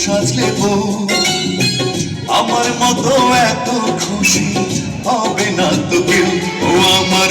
সাজলে আমার মতো এত খুশি হবে না তো কেউ। ও আমার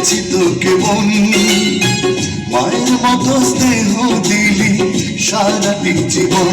দেখছি তোকে বন্নি মায়ের মতো স্নেহ দিলি সারাটি জীবন।